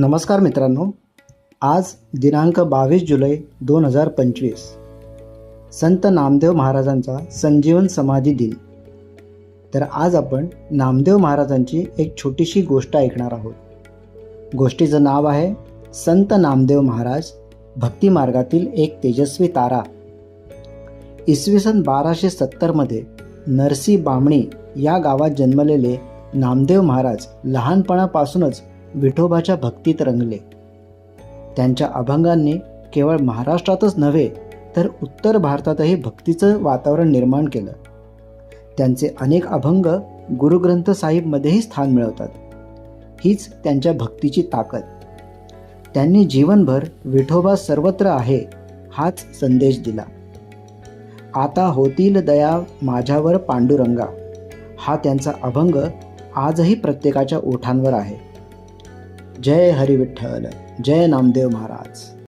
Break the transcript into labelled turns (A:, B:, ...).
A: नमस्कार मित्रांनो आज दिनांक बावीस जुलै दोन हजार पंचवीस संत नामदेव महाराजांचा संजीवन समाधी दिन. तर आज आपण नामदेव महाराजांची एक छोटीशी गोष्ट ऐकणार आहोत. गोष्टीचं नाव आहे संत नामदेव महाराज भक्ती मार्गातील एक तेजस्वी तारा. इसवी सन बाराशे सत्तरमध्ये नरसी बामणी या गावात जन्मलेले नामदेव महाराज लहानपणापासूनच विठोबाच्या भक्तीत रंगले. त्यांच्या अभंगांनी केवळ महाराष्ट्रातच नव्हे तर उत्तर भारतातही भक्तीचं वातावरण निर्माण केलं. त्यांचे अनेक अभंग गुरुग्रंथ साहिबमध्येही स्थान मिळवतात. हीच त्यांच्या भक्तीची ताकद. त्यांनी जीवनभर विठोबा सर्वत्र आहे हाच संदेश दिला. आता होतील दया माझ्यावर पांडुरंगा. हा त्यांचा अभंग आजही प्रत्येकाच्या ओठांवर आहे. जय हरी विठ्ठल जय नामदेव महाराज.